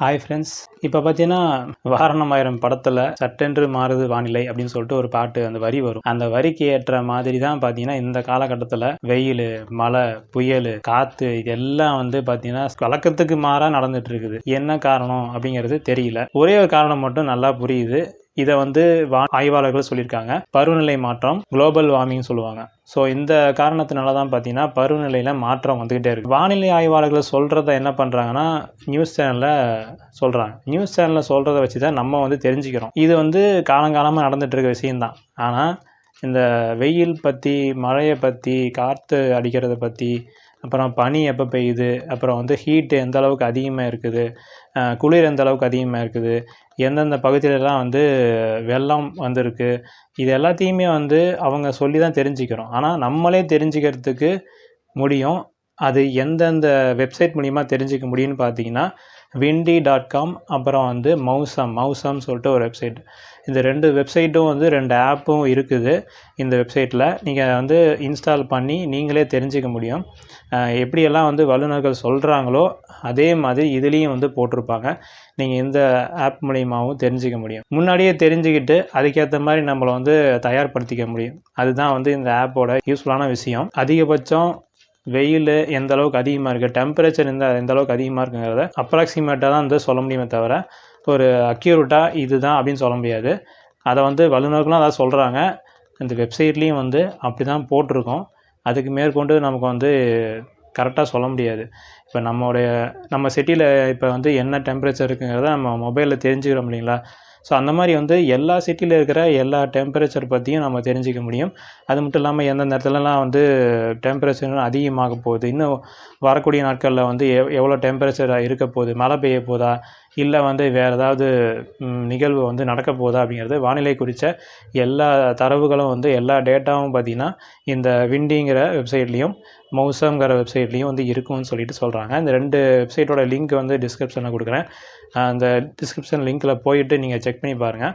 Hi friends இப்போ பார்த்தீங்கன்னா வாரணமாயிரம் படத்தில் சட்டென்று மாறுது வானிலை அப்படின்னு சொல்லிட்டு ஒரு பாட்டு அந்த வரி வரும். அந்த வரிக்கு ஏற்ற மாதிரி தான் பார்த்தீங்கன்னா இந்த காலகட்டத்தில் வெயில் மழை புயல் காற்று இதெல்லாம் வந்து பார்த்தீங்கன்னா வழக்கத்துக்கு மாறாக நடந்துட்டு இருக்குது. என்ன காரணம் அப்படிங்கிறது தெரியல. ஒரே ஒரு காரணம் மட்டும் நல்லா புரியுது. இதை வந்து வா ஆய்வாளர்கள் சொல்லியிருக்காங்க. பருவநிலை மாற்றம் குளோபல் வார்மிங் சொல்லுவாங்க. ஸோ இந்த காரணத்தினால தான் பார்த்தீங்கன்னா பருவநிலையில் மாற்றம் வந்துக்கிட்டே இருக்குது வானிலை ஆய்வாளர்கள் சொல்கிறத என்ன பண்ணுறாங்கன்னா நியூஸ் சேனலில் சொல்கிறாங்க நியூஸ் சேனலில் சொல்கிறத வச்சு தான் நம்ம வந்து தெரிஞ்சுக்கிறோம். இது வந்து காலங்காலமாக நடந்துட்டு இருக்க விஷயம்தான். ஆனால் இந்த வெயில் பற்றி மழையை பற்றி காற்று அடிக்கிறத பற்றி அப்புறம் பனி எப்போ பெய்யுது? அப்புறம் வந்து ஹீட்டு எந்த அளவுக்கு அதிகமாக இருக்குது? குளிர் எந்த அளவுக்கு அதிகமாக இருக்குது? எந்தெந்த பகுதியிலலாம் வந்து வெள்ளம் வந்திருக்கு? இது எல்லாத்தையுமே வந்து அவங்க சொல்லி தான் தெரிஞ்சுக்கிறோம். ஆனால் நம்மளே தெரிஞ்சுக்கிறதுக்கு முடியும். அது எந்தெந்த வெப்சைட் மூலிமா தெரிஞ்சுக்க முடியும்னு பார்த்தீங்கன்னா விண்டி டாட் காம் அப்புறம் வந்து மவுசம் மௌசம் சொல்லிட்டு ஒரு வெப்சைட். இந்த ரெண்டு வெப்சைட்டும் வந்து ரெண்டு ஆப்பும் இருக்குது இந்த வெப்சைட்டில் நீங்கள் வந்து இன்ஸ்டால் பண்ணி நீங்களே தெரிஞ்சுக்க முடியும். எப்படியெல்லாம் வந்து வல்லுநர்கள் சொல்கிறாங்களோ அதே மாதிரி இதுலேயும் வந்து போட்டிருப்பாங்க. நீங்கள் இந்த ஆப் மூலியமாகவும் தெரிஞ்சுக்க முடியும். முன்னாடியே தெரிஞ்சுக்கிட்டு அதுக்கேற்ற மாதிரி நம்மளை வந்து தயார்படுத்திக்க முடியும். அதுதான் வந்து இந்த ஆப்போட யூஸ்ஃபுல்லான விஷயம். அதிகபட்சம் வெயில் எந்த அளவுக்கு அதிகமாக இருக்குது டெம்பரேச்சர் எந்த எந்த அளவுக்கு அதிகமாக இருக்குங்கிறத அப்ராக்சிமேட்டாக தான் வந்து சொல்ல முடியுமே தவிர ஒரு அக்யூரேட்டாக இதுதான் அப்படின்னு சொல்ல முடியாது. அதை வந்து வல்லுநர்களும் அதான் சொல்கிறாங்க இந்த வெப்சைட்லேயும் வந்து அப்படி தான் போட்டிருக்கோம். அதுக்கு மேற்கொண்டு நமக்கு வந்து கரெக்டாக சொல்ல முடியாது. இப்போ நம்மளுடைய நம்ம சிட்டியில் இப்போ வந்து என்ன டெம்பரேச்சர் இருக்குங்கிறத நம்ம மொபைலில் தெரிஞ்சுக்கிறோம் இல்லைங்களா? ஸோ அந்த மாதிரி வந்து எல்லா சிட்டியில் இருக்கிற எல்லா டெம்பரேச்சர் பற்றியும் நம்ம தெரிஞ்சிக்க முடியும். அது மட்டும் இல்லாமல் எந்தெந்த இடத்துலலாம் வந்து டெம்பரேச்சர் அதிகமாக போகுது இன்னும் வரக்கூடிய நாட்களில் வந்து எவ் எவ்வளோ டெம்பரேச்சர் இருக்க போகுது மழை பெய்ய போதா இல்லை வந்து வேறு ஏதாவது நிகழ்வு வந்து நடக்க போதா அப்படிங்கிறது வானிலை குறித்த எல்லா தரவுகளும் வந்து எல்லா டேட்டாவும் பார்த்திங்கன்னா இந்த விண்டிங்கிற வெப்சைட்லேயும் மௌசம்ங்கிற வெப்சைட்லேயும் வந்து இருக்கும்னு சொல்லிட்டு சொல்கிறாங்க இந்த ரெண்டு வெப்சைட்டோட லிங்க் வந்து டிஸ்கிரிப்ஷனில் கொடுக்குறேன். அந்த டிஸ்கிரிப்ஷன் லிங்க்கில் போயிட்டு நீங்கள் செக் பண்ணி பாருங்கள்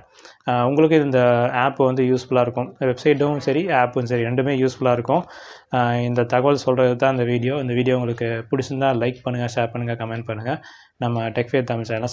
உங்களுக்கு இந்த ஆப் வந்து யூஸ்ஃபுல்லாக இருக்கும். வெப்சைட்டும் சரி ஆப்பும் சரி ரெண்டுமே யூஸ்ஃபுல்லாக இருக்கும். இந்த தகவல் சொல்கிறது தான் இந்த வீடியோ இந்த வீடியோ உங்களுக்கு பிடிச்சிருந்தா லைக் பண்ணுங்கள் ஷேர் பண்ணுங்கள் கமெண்ட் பண்ணுங்கள் நம்ம டெக்ஃபே தமிழ் சேனல்